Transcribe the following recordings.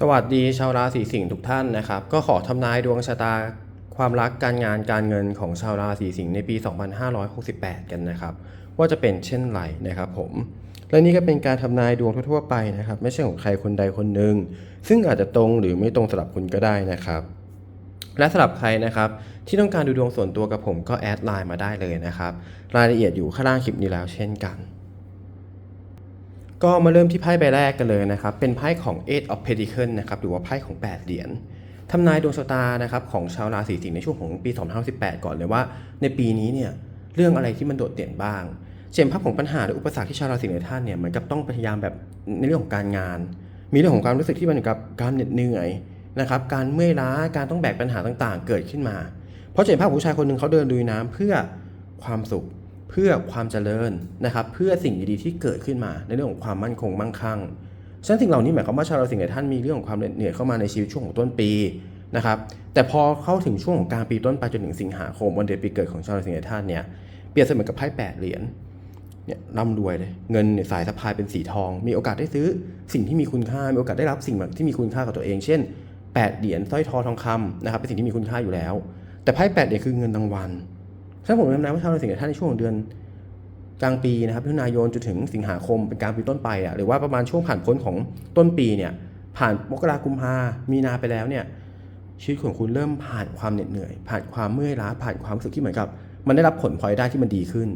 สวัสดีชาวราศีสิงห์ทุกท่านนะครับ ก็ขอทำนายดวงชะตาความรักการงานการเงินของชาวราศีสิงห์ในปี 2568 กันนะครับ ว่าจะเป็นเช่นไรนะครับผม และนี่ก็เป็นการทำนายดวงทั่วๆไปนะครับ ไม่ใช่ของใครคนใดคนหนึ่งซึ่งอาจจะตรงหรือไม่ตรงสำหรับคุณก็ได้นะครับ และสำหรับใครนะครับ ที่ต้องการดูดวงส่วนตัวกับผมก็แอดไลน์มาได้เลยนะครับ รายละเอียดอยู่ข้างล่างคลิปนี้แล้วเช่นกัน ก็มาเริ่มที่ไพ่ใบแรกกันเลยนะครับ เป็นไพ่ของ Eight of Pentacles นะครับ หรือว่าไพ่ของ 8 เหรียญทำนายดวงชะตานะครับของชาวราศีสิงห์ในช่วงของปี 2018 ก่อนเลยว่า ในปีนี้เนี่ยเรื่องอะไรที่มันโดดเด่นบ้าง เช่นภาพของปัญหาหรืออุปสรรคที่ชาวราศีในท่านเนี่ยเหมือนกับต้องพยายามแบบในเรื่องของการงาน มีเรื่องของความรู้สึกที่มันเหมือนกับการเหน็ดเหนื่อยนะครับ การเมื่อยล้า การต้องแบกปัญหาต่างๆ เกิดขึ้นมา เพราะเห็นภาพผู้ชายคนหนึ่งเขาเดินลุยน้ำเพื่อความสุข พื่อความเจริญนะครับเพื่อสิ่งดีๆที่เกิดขึ้นมาในเรื่องของความมั่นคงมั่งคั่งฉะนั้นสิ่งเหล่านี้หมายความว่าชาวราศีในท่านมีเรื่องของความเหนื่อยเข้ามาในชีวิตช่วงของต้นปีนะครับแต่พอเข้าถึงช่วงของกลางปีต้นไปจนถึงสิงหาคมวันเดือนปีเกิดของชาวราศีในท่านเนี่ยเปรียบเสมือนกับไพ่แปดเหรียญเนี่ยร่ำรวยเลยเงินสายสะพายเป็นสีทอง มีโอกาสได้ซื้อสิ่งที่มีคุณค่ามีโอกาสได้รับสิ่งที่มีคุณค่ากับตัวเอง เช่น8เหรียญสร้อยทอทองคำนะครับเป็นสิ่งที่มีคุณค่าอยู่แล้ว แต่ไพ่แปดเนี่ยคือเงินรางวัล ฉะนั้นผมแนะนำว่าชาวราศีท่านในช่วงของเดือนกลางปีนะครับมิถุนายนจนถึงสิงหาคมเป็นกลางปีต้นไปอะหรือว่าประมาณช่วงผ่านพ้นของต้นปีเนี่ยผ่านมกรากุมภามีนาไปแล้วเนี่ยชีวิตของคุณเริ่มผ่านความเหน็ดเหนื่อย ผ่านความเมื่อยล้าผ่านความรู้สึกที่เหมือนกับ มันได้รับผลพลอยได้ที่มันดีขึ้น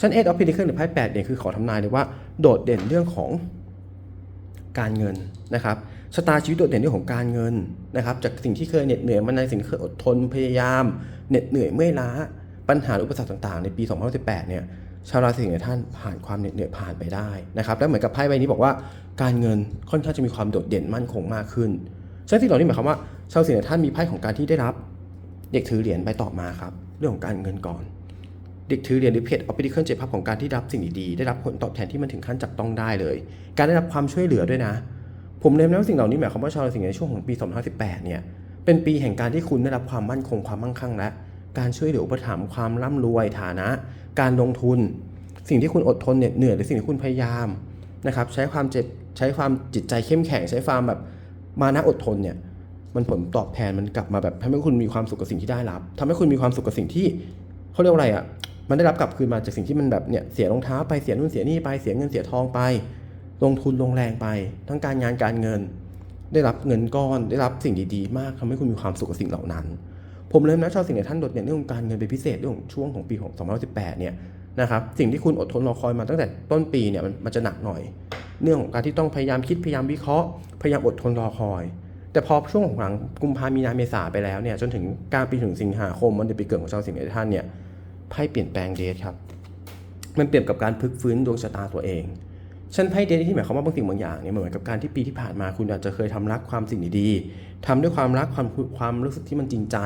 ชั้นเอ็ดออฟพิเคิลหรือไพ่แปดเนี่ยคือขอทำนายเลยว่าโดดเด่นเรื่องของการเงินนะครับชะตาชีวิตโดดเด่นเรื่องของการเงินนะครับจากสิ่งที่เคยเหน็ดเหนื่อยมาในสิ่งที่เคยอดทนพยายามเหน็ดเหนื่อยเมื่อยล้า ปัญหาอุปสรรคต่างๆ ในปี 2018 เนี่ยชาวราศีสิงห์ท่านผ่านความเหน็ดเหนื่อยผ่านไปได้นะครับและเหมือนกับไพ่ใบนี้บอกว่าการเงินค่อนข้างจะมีความโดดเด่นมั่นคงมากขึ้นฉะนั้นสิ่งเหล่านี้หมายความว่าชาวราศีสิงห์ท่านมีไพ่ของการที่ได้รับ เด็กถือเหรียญไปต่อมาครับเรื่องของการเงินก่อน เด็กถือเหรียญหรือเพจออฟฟิเคิลเจ็ภาพของการที่รับสิ่งดีๆได้รับผลตอบแทนที่มันถึงขั้นจับต้องได้เลย การได้รับความช่วยเหลือด้วยนะ ผมเน้นว่าสิ่งเหล่านี้หมายความว่าชาวราศีสิงห์ในช่วงของปี 2018 เนี่ยเป็นปีแห่งการที่คุณได้รับความมั่นคงความมั่งคั่งและ การช่วยเหลืออุปถัมภ์ความร่ำรวยฐานะ การลงทุน สิ่งที่คุณอดทนเหน็ดเหนื่อยหรือสิ่งที่คุณพยายามนะครับ ใช้ความเจ็บใช้ความจิตใจเข้มแข็งใช้ความแบบมานะอดทนเนี่ยมันผลตอบแทนมันกลับมาแบบทำให้คุณมีความสุขกับสิ่งที่ได้รับทำให้คุณมีความสุขกับสิ่งที่เขาเรียกว่าอะไรอะมันได้รับกลับคืนมาจากสิ่งที่มันแบบเนี่ยเสียรองเท้าไปเสียนู่นเสียนี่ไปเสียเงินเสียทองไป ลงทุนลงแรงไป ทั้งการงานการเงิน ได้รับเงินก้อนได้รับสิ่งดีๆ มากทำให้คุณมีความสุขกับสิ่งเหล่านั้น ผมเลยนะชาวสิ่งในท่านโดดเด่นเรื่องของการเงินเป็นพิเศษเรื่องของช่วงของปีของ2018เนี่ยนะครับสิ่งที่คุณอดทนรอคอยมาตั้งแต่ต้นปีเนี่ยมันมันจะหนักหน่อย เรื่องของการที่ต้องพยายามคิดพยายามวิเคราะห์พยายามอดทนรอคอย แต่พอช่วงของหลังกุมภามีนาเมษาไปแล้วเนี่ยจนถึงกลางปีถึงสิงหาคมวันเดือนปีเกิดของชาวสิงห์ท่านเนี่ยไพ่เปลี่ยนแปลงเดทครับมันเปรียบกับการพลิกฟื้นดวงชะตาตัวเองฉันไพ่เดทที่หมายความว่าบางสิ่งบางอย่างเนี่ยเหมือนกับการที่ปีที่ผ่านมาคุณอาจจะเคยทำรักความสิ่งดีๆทำด้วยความรักความความรู้สึกที่มันจริงใจ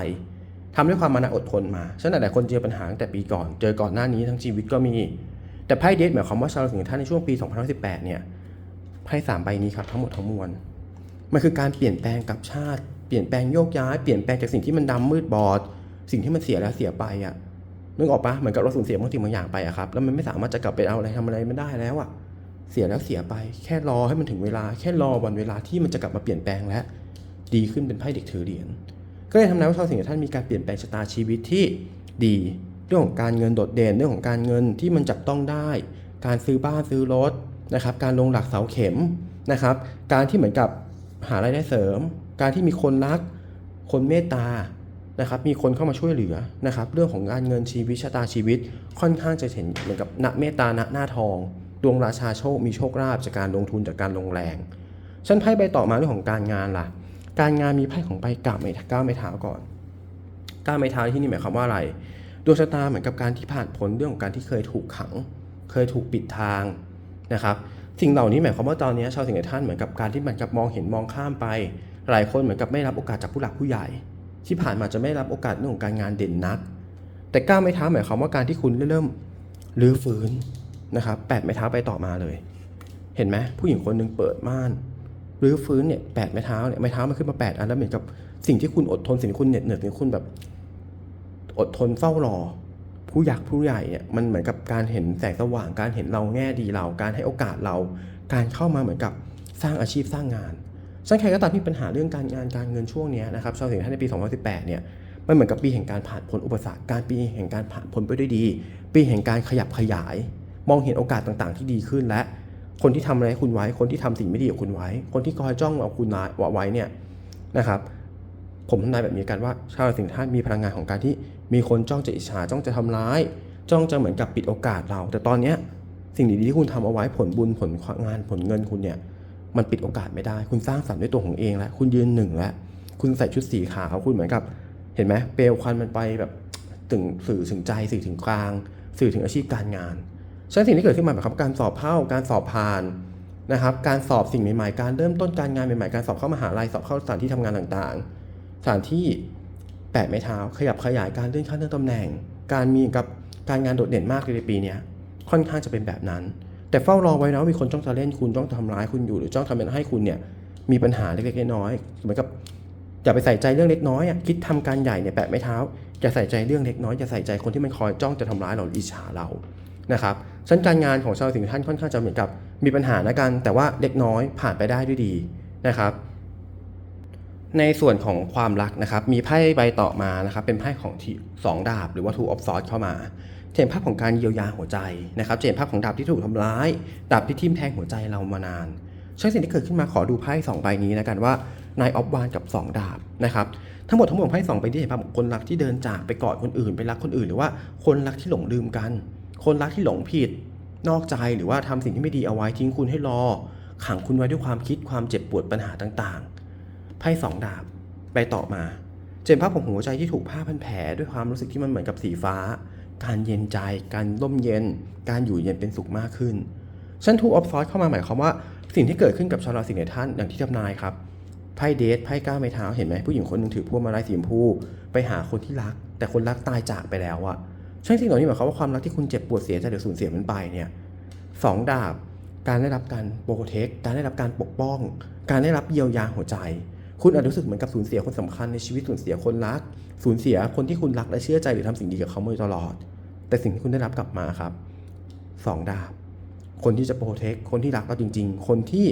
ทำด้วยความมานะอดทนมาฉะนั้นหลายๆคนเจอปัญหาตั้งแต่ปีก่อน เจอก่อนหน้านี้ทั้งชีวิตก็มี แต่ไพ่เดทหมายความว่าชาวราศีท่านในช่วงปี 2018 เนี่ย ไพ่สามใบนี้ครับทั้งหมดทั้งมวล มันคือการเปลี่ยนแปลงกับชาติ เปลี่ยนแปลงโยกย้าย เปลี่ยนแปลงจากสิ่งที่มันดำมืดบอด สิ่งที่มันเสียแล้วเสียไปอะนึกออกปะเหมือนกับเราสูญเสียบางสิ่งบางอย่างไปอะครับ แล้วมันไม่สามารถจะกลับไปเอาอะไรทำอะไรไม่ได้แล้วอะเสียแล้วเสียไป แค่รอให้มันถึงเวลา แค่รอวันเวลาที่มันจะกลับมาเปลี่ยนแปลงและ ดีขึ้นเป็นไพ่เด็กถือเหรียญ ก็เลยทำนายว่าชาวสิงห์ท่านมีการเปลี่ยนแปลงชะตาชีวิตที่ดี เรื่องของการเงินโดดเด่นเรื่องของการเงินที่มันจับต้องได้ การซื้อบ้านซื้อรถนะครับการลงหลักเสาเข็มนะครับ การที่เหมือนกับหารายได้เสริม การที่มีคนรัก คนเมตตานะครับ มีคนเข้ามาช่วยเหลือนะครับ เรื่องของการเงินชีวิตชะตาชีวิต ค่อนข้างจะเห็นเหมือนกับณเมตตาณหน้าทอง ดวงราชาโชคมีโชคลาภจากการลงทุนจากการลงแรงฉันไพ่ใบต่อมาเรื่องของการงานล่ะ การงานมีไพ่ของใบกาบไม้ก้าวไม้เท้าก่อนก้าวไม้เท้าที่นี่หมายความว่าอะไรดวงชะตาเหมือนกับการที่ผ่านพ้นเรื่องของการที่เคยถูกขัง เคยถูกปิดทางนะครับ สิ่งเหล่านี้หมายความว่าตอนนี้ชาวสิงห์ท่านเหมือนกับการที่เหมือนกับมองเห็นมองข้ามไป หลายคนเหมือนกับไม่รับโอกาสจากผู้หลักผู้ใหญ่ ที่ผ่านมาจะไม่รับโอกาสเรื่องของการงานเด่นนัก แต่ก้าวไม้เท้าหมายความว่าการที่คุณเริ่มรื้อฟื้นนะครับแปดไม้เท้าไปต่อมาเลย เห็นไหมผู้หญิงคนหนึ่งเปิดม่าน รื้อฟื้นเนี่ยแปดไม้เท้าเนี่ยไม้เท้ามันขึ้นมาแปดอันแล้วเหมือนกับสิ่งที่คุณอดทนสิ่งที่คุณเหน็ดเหนื่อยสิ่งที่คุณแบบอดทนเฝ้ารอ ผู้อยากผู้ใหญ่เนี่ยมันเหมือนกับการเห็นแสงสว่างการเห็นเราแง่ดีเรา การให้โอกาสเรา การเข้ามาเหมือนกับสร้างอาชีพสร้างงานฉะนันใครก็ตามที่ปัญหาเรื่องการงานการเงินช่วงนี้นะครับชาวสิงห์ท่านในปี 2018 เนี่ยมันเหมือนกับปีแห่งการผ่านพ้นอุปสรรค การปีแห่งการผ่านพ้นไปด้วยดี ปีแห่งการขยับขยาย มองเห็นโอกาสต่างๆ ที่ดีขึ้นและ คนที่ทำอะไรให้คุณไว้ คนที่ทำสิ่งไม่ดีกับคุณไว้ คนที่คอยจ้องเอาคุณไว้เนี่ยนะครับ ผมทำนายแบบนี้กันว่า ชาวราศีสิงห์ท่านมีพลังงานของการที่มีคนจ้องจะอิจฉาจ้องจะทำร้าย จ้องจะเหมือนกับปิดโอกาสเรา แต่ตอนเนี้ยสิ่งดีๆที่คุณทำเอาไว้ผลบุญผลงานผลเงินคุณเนี่ยมันปิดโอกาสไม่ได้ คุณสร้างสรรค์ด้วยตัวของเองแล้วคุณยืนหนึ่งแล้วคุณใส่ชุดสีขาวคุณเหมือนกับ เห็นไหมเปลวควันมันไปแบบถึงสื่อถึงใจสื่อถึงกลาง สื่อถึงอาชีพการงาน ฉะนั้นสิ่งที่เกิดขึ้นมาแบบครับการสอบเข้าการสอบผ่านนะครับการสอบสิ่งใหม่ๆ การเริ่มต้นการงานใหม่ๆ การสอบเข้ามหาลัยสอบเข้าสถานที่ทำงานต่างๆ สถานที่แปะไม้เท้าขยับขยายการเลื่อนขั้นเลื่อนตำแหน่ง การมีกับการงานโดดเด่นมากเลยในปีนี้ค่อนข้างจะเป็นแบบนั้น แต่เฝ้ารอไว้นะว่ามีคนจ้องจะเล่นคุณจ้องจะทำร้ายคุณอยู่หรือจ้องทำให้คุณเนี่ยมีปัญหาเล็กๆน้อยๆเหมือนกับอย่าไปใส่ใจเรื่องเล็กน้อยอะคิดทำการใหญ่เนี่ยแปะไม่เท้าอย่าใส่ใจเรื่องเล็กน้อยอย่าใส่ใจคนที่มันคอยจ้องจะทำร้ายเราอิจฉาเรา นะครับฉันการงานของชาวสิงห์ท่านค่อนข้างจะเหมือนกับมีปัญหานะกัน แต่ว่าเล็กน้อยผ่านไปได้ด้วยดีนะครับ ในส่วนของความรักนะครับมีไพ่ใบต่อมานะครับเป็นไพ่ของที่สองดาบหรือว่า two of swords เข้ามาเห็นภาพของการเยียวยาหัวใจนะครับเห็นภาพของดาบที่ถูกทำร้ายดาบที่ทิ่มแทงหัวใจเรามานานช่างสิ่งที่เกิดขึ้นมาขอดูไพ่สองใบนี้นะกันว่านายออฟวานกับ 2 ดาบนะครับทั้งหมดทั้งหมดของไพ่สองใบที่เห็นภาพของคนรักที่เดินจากไปกอดคนอื่นไปรักคนอื่น หรือว่าคนรักที่หลงลืมกัน คนรักที่หลงผิด นอกใจหรือว่าทำสิ่งที่ไม่ดีเอาไว้ทิ้งคุณให้รอ ขังคุณไว้ด้วยความคิดความเจ็บปวดปัญหาต่างๆ ไพ่สองดาบไปต่อมา เจนภาพของหัวใจที่ถูกผ้าพันแผลด้วยความรู้สึกที่มันเหมือนกับสีฟ้า การเย็นใจ การร่มเย็น การอยู่เย็นเป็นสุขมากขึ้นชั้นทูออฟซอสเข้ามาหมายความว่าสิ่งที่เกิดขึ้นกับชาวราศีในท่านอย่างที่ทำนายครับไพ่เดทไพ่ก้าวไม้เท้าเห็นไหมผู้หญิงคนหนึ่งถือพวงมาลัยสีชมพูไปหาคนที่รัก แต่คนรักตายจากไปแล้วอะ ใช่สิ่งเหล่านี้หมายความว่าความรักที่คุณเจ็บปวดเสียใจหรือสูญเสียมันไปเนี่ยสองดาบ การได้รับการโปรเทค การได้รับการปกป้อง การได้รับเยียวยาหัวใจ คุณอาจรู้สึกเหมือนกับสูญเสียคนสำคัญในชีวิตสูญเสียคนรัก สูญเสียคนที่คุณรักและเชื่อใจหรือทำสิ่งดีกับเขามาตลอด แต่สิ่งที่คุณได้รับกลับมาครับสองดาบ คนที่จะโปรเทค คนที่รักเราจริง ๆ คนที่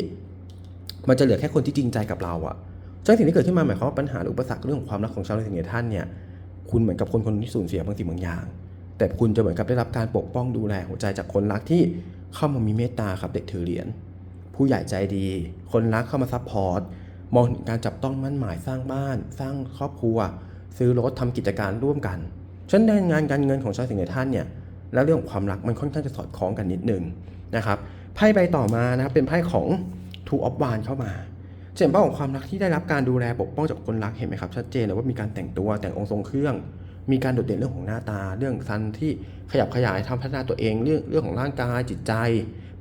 มันจะเหลือแค่คนที่จริงใจกับเราอะซึ่งสิ่งที่เกิดขึ้นมาหมายความว่าปัญหาหรืออุปสรรคเรื่องของความรักของชาวราศีเนี่ยท่านเนี่ย คุณเหมือนกับคนคนที่สูญเสียบางสิ่งบางอย่าง แต่คุณจะเหมือนกับได้รับการปกป้องดูแลหัวใจจากคนรักที่เข้ามามีเมตตาครับเด็กถือเหรียญผู้ใหญ่ใจดี คนรักเข้ามาซัพพอร์ตมองถึงการจับต้องมั่นหมายสร้างบ้าน สร้างครอบครัว ซื้อรถทำกิจการร่วมกันฉะนันงานการเงินของชาวสิงห์ในท่านเนี่ยและเรื่องของความรักมันค่อนข้างจะสอดคล้องกันนิดนึงนะครับไพ่ใบต่อมานะครับเป็นไพ่ของ Two of Wands เข้ามาเห็นเป้าของความรักที่ได้รับการดูแลปกป้องจากคนรักเห็นไหมครับชัดเจนเลยว่ามีการแต่งตัวแต่งองค์ทรงเครื่อง มีการโดดเด่นเรื่องของหน้าตา เรื่องซันที่ขยับขยายทำพัฒนาตัวเองเรื่องเรื่องของร่างกายจิตใจ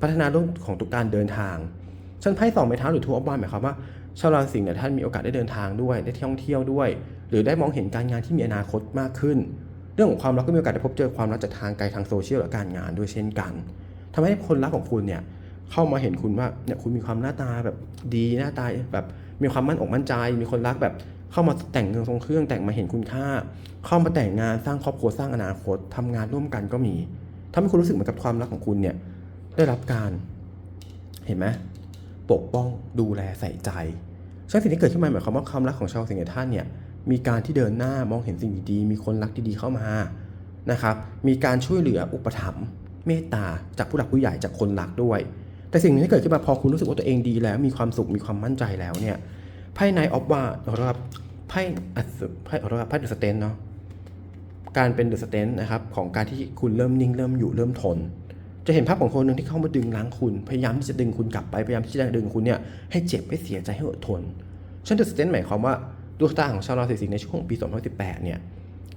พัฒนาเรื่องของตัวการเดินทางฉันไพ่สองไม้เท้าหรือทูออฟวานหมายความว่าชาวราศีเนี่ยท่านมีโอกาสได้เดินทางด้วยได้ท่องเที่ยวด้วย หรือได้มองเห็นการงานที่มีอนาคตมากขึ้น เรื่องของความรักก็มีโอกาสได้พบเจอความรักจากทางไกลทางโซเชียลและการงานด้วยเช่นกันทำให้คนรักของคุณเนี่ยเข้ามาเห็นคุณว่าเนี่ยคุณมีความหน้าตาแบบดีหน้าตาแบบมีความมั่นอกมั่นใจ มีคนรักแบบ เข้ามาแต่งเงินทรงเครื่องแต่งมาเห็นคุณค่า เข้ามาแต่งงานสร้างครอบครัวสร้างอนาคตทำงานร่วมกันก็มีทำให้คุณรู้สึกเหมือนกับความรักของคุณเนี่ยได้รับการเห็นไหมปกป้องดูแลใส่ใจซึ่งสิ่งที่เกิดขึ้นมาหมายความว่าความรักของชาวสิงห์ท่านเนี่ยมีการที่เดินหน้ามองเห็นสิ่งดีๆมีคนรักดีๆเข้ามานะครับ มีการช่วยเหลืออุปถัมภ์เมตตาจากผู้หลักผู้ใหญ่จากคนรักด้วย แต่สิ่งที่เกิดขึ้นมาพอคุณรู้สึกว่าตัวเองดีแล้ว มีความสุขมีความมั่นใจแล้วเนี่ย ไพ่นออฟว่าเราครับไพ่อัศไพ่เราครับไพ่เดอะสเตนเนาะการเป็นเดอะสเตนนะครับของการที่คุณเริ่มนิ่งเริ่มอยู่เริ่มทน จะเห็นภาพของคนหนึ่งที่เข้ามาดึงล้างคุณ พยายามที่จะดึงคุณกลับไปพยายามที่จะดึงคุณเนี่ยให้เจ็บให้เสียใจให้อดทนฉันเดอะสเตนหมายความว่าดวงตาของชาวราศีสิงห์ในช่วงปี 2018 เนี่ย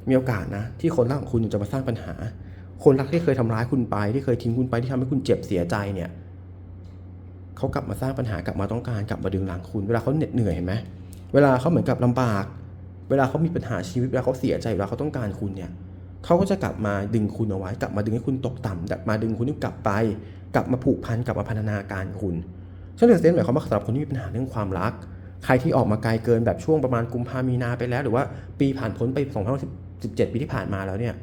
มีโอกาสนะที่คนรักของคุณจะมาสร้างปัญหา คนรักที่เคยทำร้ายคุณไปที่เคยทิ้งคุณไปที่ทำให้คุณเจ็บเสียใจเนี่ย เขากลับมาสร้างปัญหากลับมาต้องการกลับมาดึงหล้างคุณ เวลาเขาเหน็ดเหนื่อยเห็นไหมเวลาเขาเหมือนกับลำบาก เวลาเขามีปัญหาชีวิตเวลาเขาเสียใจเวลาเขาต้องการคุณเนี่ยเขาก็จะกลับมาดึงคุณเอาไว้ กลับมาดึงให้คุณตกต่ำกลับมาดึงคุณให้กลับไป กลับมาผูกพันกลับมาพันธนาการคุณฉันเลยเซนหมายความว่าสำหรับคนที่มีปัญหาเรื่องความรัก ใครที่ออกมาไกลเกินแบบช่วงประมาณกุมภามีนาไปแล้ว หรือว่าปีผ่านพ้นไป2017 ปีที่ผ่านมาแล้วเนี่ย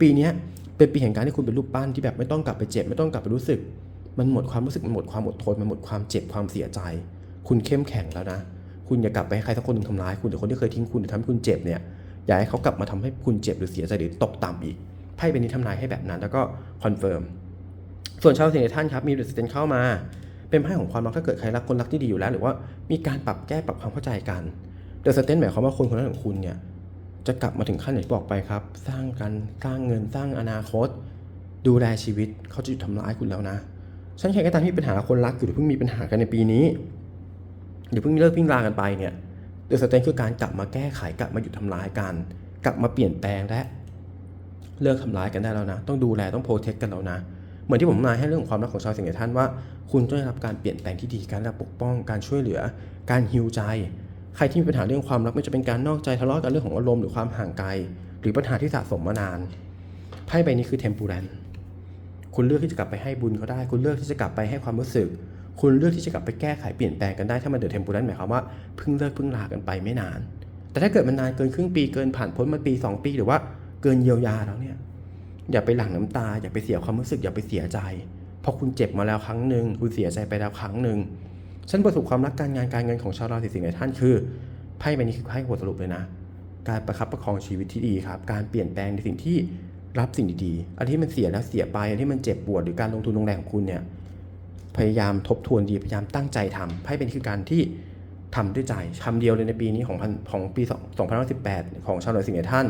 ปีนี้เป็นปีแห่งการที่คุณเป็นรูปปั้นที่แบบไม่ต้องกลับไปเจ็บไม่ต้องกลับไปรู้สึก มันหมดความรู้สึกมันหมดความอดทนมันหมดความเจ็บความเสียใจ คุณเข้มแข็งแล้วนะ คุณอย่ากลับไปให้ใครสักคนหนึ่งทำร้ายคุณหรือคนที่เคยทิ้งคุณหรือทำให้คุณเจ็บเนี่ยอย่าให้เขากลับมาทำให้คุณเจ็บหรือเสียใจหรือตกต่ำอีกไพ่เป็นนี้ทำนายให้แบบนั้น แล้วก็คอนเฟิร์มส่วนชาวสิงห์ท่านครับมีเดอะสเตนเข้ามา เป็นไพ่ของความรักถ้าเกิดใครรักคนรักที่ดีอยู่แล้ว หรือว่ามีการปรับแก้ปรับความเข้าใจกันเดอะสเตนหมายความว่าคนคนนั้นของคุณเนี่ยจะกลับมาถึงขั้นอย่างที่บอกไปครับ สร้างกันสร้างเงินสร้างอนาคต ดูแลชีวิตเขาจะหยุดทำร้ายคุณแล้วนะ ฉันแค่ก็ตามที่มีปัญหาคนรักอยู่หรือเพิ่งมีปัญหากันในปีนี้หรือเพิ่งเลิกพิ่งลากันไปเนี่ยเดอะสเตนคือการกลับมาแก้ไขกลับมาหยุดทำร้ายกัน กลับมาเปลี่ยนแปลงและเลิกทำร้ายกันได้แล้วนะ ต้องดูแลต้องโปรเทคกันแล้วนะ เหมือนที่ผมนายให้เรื่องของความรักของชาวสิงห์ท่านว่า คุณต้องได้รับการเปลี่ยนแปลงที่ดีการรับปกป้องการช่วยเหลือ การฮิวใจ ใครที่มีปัญหาเรื่องความรักไม่จะเป็นการนอกใจทะเลาะกันเรื่องของอารมณ์หรือความห่างไกล หรือปัญหาที่สะสมมานานไพ่ใบนี้คือเทมปูแรน คุณเลือกที่จะกลับไปให้บุญเขาได้ คุณเลือกที่จะกลับไปให้ความรู้สึก คุณเลือกที่จะกลับไปแก้ไขเปลี่ยนแปลงกันได้ถ้ามันเดือดเทมปูนั้นหมายความว่าเพิ่งเลิกเพิ่งลากันไปไม่นาน แต่ถ้าเกิดมันนานเกินครึ่งปีเกินผ่านพ้นมาปี 2 ปีหรือว่าเกินเยียวยาแล้วเนี่ยอย่าไปหลั่งน้ำตา อย่าไปเสียความรู้สึกอย่าไปเสียใจเพราะคุณเจ็บมาแล้วครั้งหนึ่งคุณเสียใจไปแล้วครั้งหนึ่งฉันประสบความรักการงานการเงินของชาวราศีสิงห์ในท่านคือไพ่ใบนี้คือไพ่บทสรุปเลยนะ การประคับประคองชีวิตที่ดีครับ การเปลี่ยนแปลงในสิ่งที่ รับสิ่งดีๆอันที่มันเสียแล้วเสียไปอันที่มันเจ็บปวดหรือการลงทุนลงแรงของคุณเนี่ยพยายามทบทวนดีพยายามตั้งใจทำไพ่เป็นคือการที่ทำด้วยใจคำเดียวเลยในปีนี้ของพันของปี2018 ของชาวราศีสิงห์ในท่าน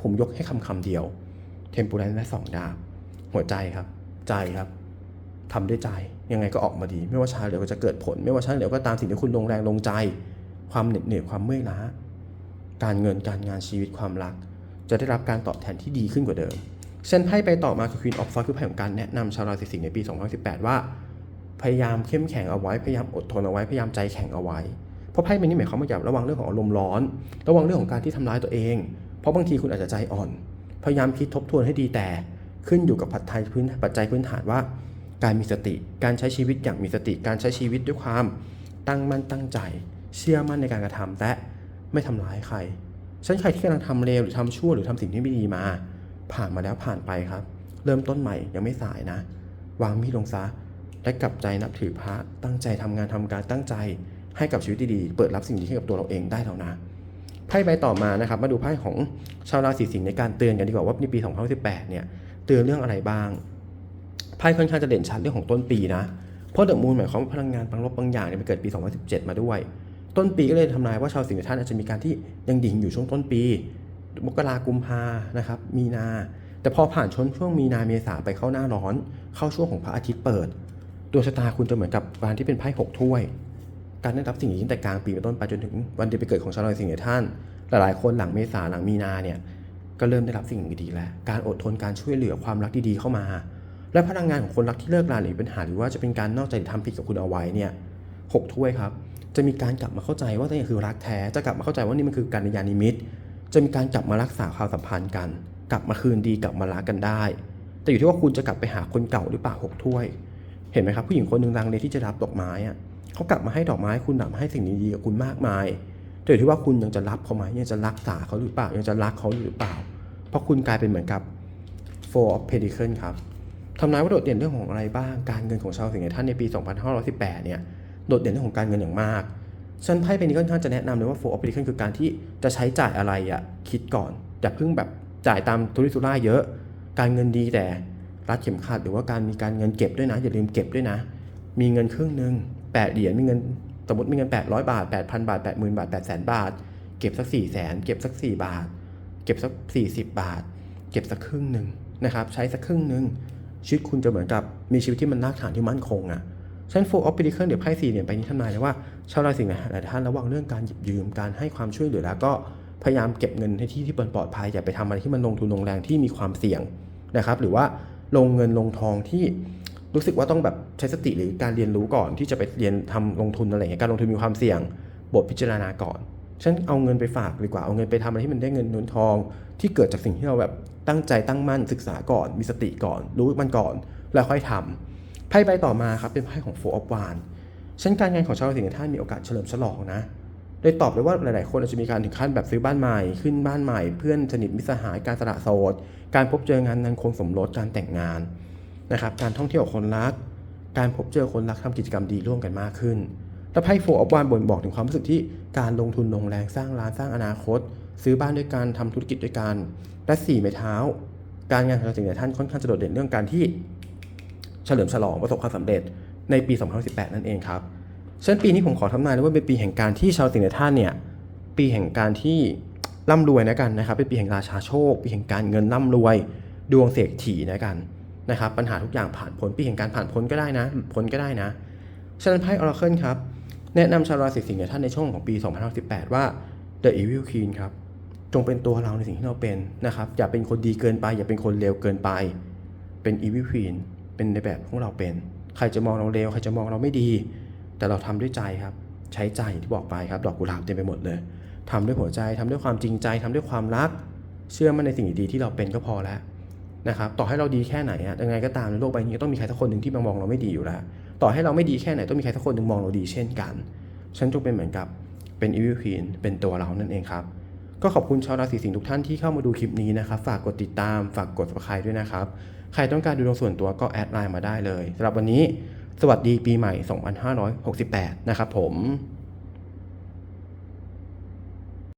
ผมยกให้คำคำเดียว เทมปูแรนและสองดาบหัวใจครับ ใจครับทำด้วยใจยังไงก็ออกมาดี ไม่ว่าชาเหลวก็จะเกิดผล ไม่ว่าชาเหลวก็ตามสิ่งที่คุณลงแรงลงใจ ความเหน็ดเหนื่อยความเมื่อยล้าการเงินการงานชีวิตความรัก จะได้รับการตอบแทนที่ดีขึ้นกว่าเดิม เช่นไพ่ไปต่อมาคือ Queen of Swords คือไพ่ของการแนะนำชาวราศีสิงห์ในปี 2018 ว่า พยายามเข้มแข็งเอาไว้ พยายามอดทนเอาไว้ พยายามใจแข็งเอาไว้ เพราะไพ่ใบนี้หมายความว่าอย่าระวังเรื่องของอารมณ์ร้อน ระวังเรื่องของการที่ทำร้ายตัวเอง เพราะบางทีคุณอาจจะใจอ่อน พยายามคิดทบทวนให้ดีแต่ ขึ้นอยู่กับปัจจัยพื้นปัจจัยพื้นฐานว่า การมีสติ การใช้ชีวิตอย่างมีสติ การใช้ชีวิตด้วยความ ตั้งมั่นตั้งใจ เชื่อมั่นในการกระทำและไม่ทำร้ายใคร ฉันใครที่กำลังทำเลวหรือทำชั่วหรือทำสิ่งที่ไม่ดีมา ผ่านมาแล้วผ่านไปครับ เริ่มต้นใหม่ยังไม่สายนะ วางมีดลงซะและกลับใจนับถือพระตั้งใจทำงานทำการตั้งใจ ให้กับชีวิตดีๆเปิดรับสิ่งดีให้กับตัวเราเองได้แล้วนะไพ่ใบต่อมานะครับ มาดูไพ่ของชาวราศีสิงห์ในการเตือนกันดีกว่าว่าในปี 2018 เนี่ยเตือนเรื่องอะไรบ้างไพ่ค่อนข้างจะเด่นชัดเรื่องของต้นปีนะเพราะเดอะมูนหมายความว่าพลังงานบางลบบางอย่างเนี่ยมันเกิดปี 2017 มาด้วย ต้นปีก็เลยทำนายว่าชาวสิงห์ท่านอาจจะมีการที่ยังดิ่งอยู่ช่วงต้นปี มกรากุมภานะครับ มีนา แต่พอผ่านชนช่วงมีนาเมษาไปเข้าหน้าร้อน เข้าช่วงของพระอาทิตย์เปิดดวงชะตาคุณจะเหมือนกับการที่เป็นไพ่หกถ้วย การได้รับสิ่งนี้ตั้งแต่กลางปีเป็นต้นไปจนถึงวันเดือนปีเกิดของชาวราศีสิงห์ท่าน หลายๆคนหลังเมษาหลังมีนาเนี่ยก็เริ่มได้รับสิ่งดีๆแล้ว การอดทนการช่วยเหลือความรักดีๆเข้ามา และพลังงานของคนรักที่เลิกราหรือปัญหาหรือว่าจะเป็นการนอกใจหรือทำผิดกับคุณเอาไว้เนี่ยหกถ้วยครับ จะมีการกลับมาเข้าใจว่านี่คือรักแท้ จะกลับมาเข้าใจว่านี่มันคือการยานิมิต จะมีการกลับมารักษาความสัมพันธ์กัน กลับมาคืนดีกลับมารักกันได้ แต่อยู่ที่ว่าคุณจะกลับไปหาคนเก่าหรือเปล่าหกถ้วย เห็นไหมครับผู้หญิงคนหนึ่งลังเลที่จะรับดอกไม้อะเขากลับมาให้ดอกไม้คุณกลับมาให้สิ่งดีๆกับคุณมากมาย แต่อยู่ที่ว่าคุณยังจะรับเขาไหมยังจะรักษาเขาหรือเปล่า ยังจะรักเขาอยู่หรือเปล่า เพราะคุณกลายเป็นเหมือนกับ four of pentacle ครับทำนายว่าโดดเด่นเรื่องของอะไรบ้าง การเงินของชาวสิงห์ท่านในปี 2518 เนี่ย โดดเด่นเรื่องของการเงินอย่างมากฉันไพ่เป็นนี้ค่อนข้างจะแนะนำเลยว่า four of pentacle คือการที่จะใช้จ่ายอะไรอะคิดก่อนอย่าเพิ่งแบบจ่ายตามทุริสุร่ายเยอะ การเงินดีแต่รัดเข็มขัดหรือว่าการมีการเงินเก็บด้วยนะ อย่าลืมเก็บด้วยนะ มีเงินครึ่งหนึ่งแปดเหรียญมีเงินสมมติมีเงิน 800 บาท 8,000 บาท 80,000 บาท 800,000 บาท เก็บสัก 4 0 0 0 0 0 เก็บสัก 4 บาท เก็บสัก 40 บาท เก็บสักครึ่งหนึ่งนะครับ ใช้สักครึ่งหนึ่งชีวิตคุณจะเหมือนกับมีชีวิตที่มันรากฐานที่มั่นคงอะ่ะ ฉันโฟล์ออฟปิดิเคิลเดี๋ยวไพ่สี่เหรียญไปนี้ทำนายเลยว่าชาวราศีหลายท่านระวังเรื่องการหยิบยืมการให้ความช่วยเหลือแล้วก็พยายามเก็บเงินให้ที่ที่ปลอดภัยอย่าไปทำอะไรที่มันลงทุนลงแรงที่มีความเสี่ยงนะครับ หรือว่าลงเงินลงทองที่รู้สึกว่าต้องแบบใช้สติหรือการเรียนรู้ก่อนที่จะไปเรียนทำลงทุนอะไรเงี้ยการลงทุนมีความเสี่ยงบทพิจารณาก่อนฉันเอาเงินไปฝากดีกว่าเอาเงินไปทำอะไรที่มันได้เงินเงินทอง ที่เกิดจากสิ่งที่เราแบบตั้งใจตั้งมั่นศึกษาก่อนมีสติก่อน รู้มันก่อนแล้วค่อยทำ ไพ่ใบต่อมาครับเป็นไพ่ของโฟออฟวานฉันการงานของชาวราศีท่านมีโอกาสเฉลิมฉลองนะโดยตอบเลยว่าหลาย ๆ คนอาจจะมีการถึงขั้นแบบซื้อบ้านใหม่ ขึ้นบ้านใหม่ เพื่อนสนิทมิตรสหายการสละโสด การพบเจองานนันคงสมรสการแต่งงานนะครับการท่องเที่ยวคนรัก การพบเจอคนรักทำกิจกรรมดีร่วมกันมากขึ้นแล้วไพ่โฟออฟวานบ่นบอกถึงความรู้สึกที่การลงทุนลงแรงสร้างร้านสร้างอนาคต ซื้อบ้านด้วยกันทำธุรกิจด้วยกันและสี่ไม้เท้า การงานของสิ่งในท่านค่อนข้างจะโดดเด่นเรื่องการที่ เฉลิมฉลองประสบความสำเร็จในปี 2018 นั่นเองครับฉะนั้นปีนี้ผมขอทำนายเลยว่าเป็นปีแห่งการที่ชาวสิงห์ท่านเนี่ยปีแห่งการที่ร่ำรวยนะกันนะครับ เป็นปีแห่งราชาโชค ปีแห่งการเงินร่ำรวย ดวงเศรษฐีนะกันนะครับ ปัญหาทุกอย่างผ่านพ้นปีแห่งการผ่านพ้นก็ได้นะหลุดพ้นก็ได้นะ ฉะนั้นไพ่ออราเคิลครับ แนะนำชาวราศีสิงห์ท่านในช่วงของปี 2018 ว่า The Evil Queen ครับ จงเป็นตัวเราในสิ่งที่เราเป็นนะครับ อย่าเป็นคนดีเกินไป อย่าเป็นคนเลวเกินไป เป็น Evil Queen เป็นในแบบของเราเป็น ใครจะมองเราเลวใครจะมองเราไม่ดี แต่เราทำด้วยใจครับ ใช้ใจที่บอกไปครับ ดอกกุหลาบเต็มไปหมดเลยทำด้วยหัวใจทำด้วยความจริงใจทำด้วยความรัก เชื่อมั่นในสิ่งดีที่เราเป็นก็พอแล้วนะครับต่อให้เราดีแค่ไหนอะยังไงก็ตามในโลกใบนี้ต้องมีใครสักคนหนึ่งที่มามองเราไม่ดีอยู่แล้ว ต่อให้เราไม่ดีแค่ไหนต้องมีใครสักคนหนึ่งมองเราดีเช่นกัน ฉันจงเป็นเหมือนกับเป็น Evil Queen เป็นตัวเรานั่นเองครับ ก็ขอบคุณชาวราศีสิงห์ทุกท่านที่เข้ามาดูคลิปนี้นะครับ ฝากกดติดตาม ฝากกด subscribe ด้วยนะครับ ใครต้องการดูดวงส่วนตัวก็แอดไลน์มาได้เลยสำหรับวันนี้ สวัสดีปีใหม่ 2568 นะครับผม